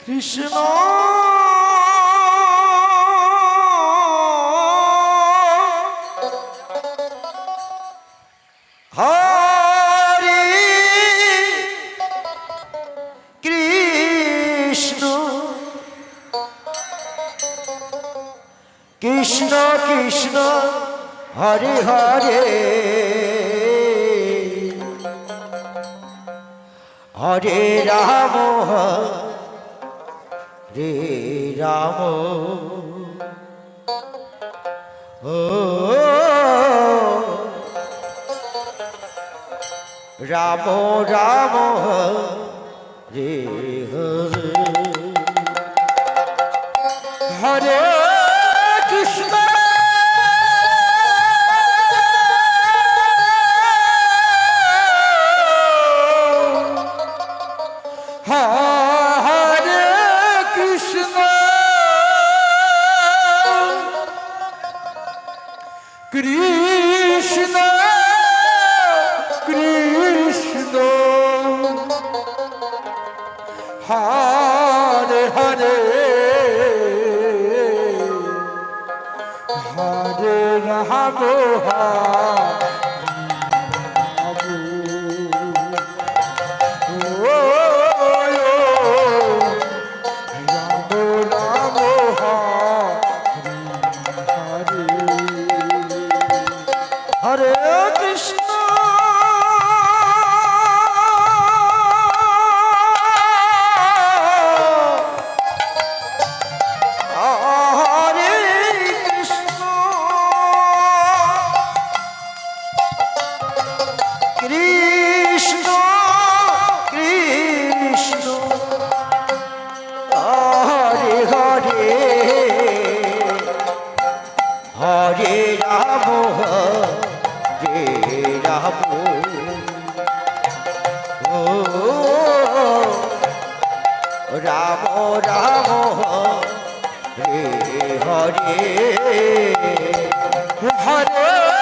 কৃষ্ণ কৃষ্ণ কৃষ্ণ হরে হরে। হরে রাম রে রাম। ও রাম রাম রে হরে। হরে কৃষ্ণ হরে রাম হরে কৃষ্ণ। রাম হরে রাম ও রাম রাম হরে হরে হরে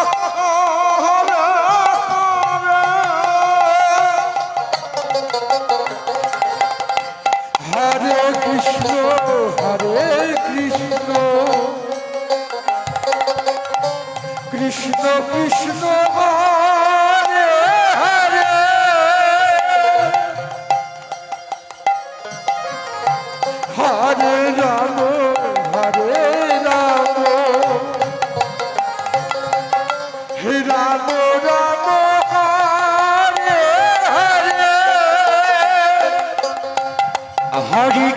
কৃষ্ণ কৃষ্ণ কৃষ্ণ হরে হরে। হরে রাম হরে রাম। হে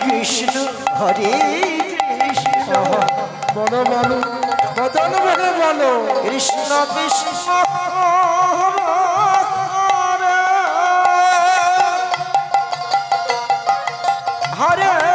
কৃষ্ণ হরে বলো বলো বদন বলে বলো কৃষ্ণ কৃষ্ণ হরে হরে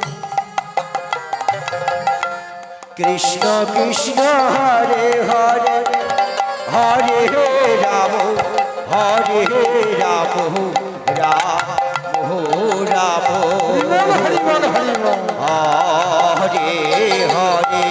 কৃষ্ণ কৃষ্ণ হরে হরে। হরে হে রাম হরে রাম রাম রাম। হরে হরে হরে।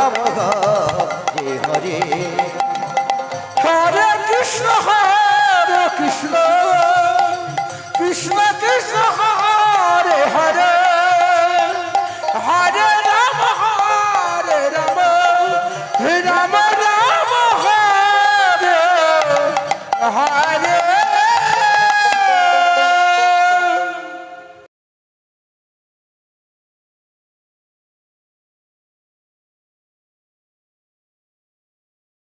রাম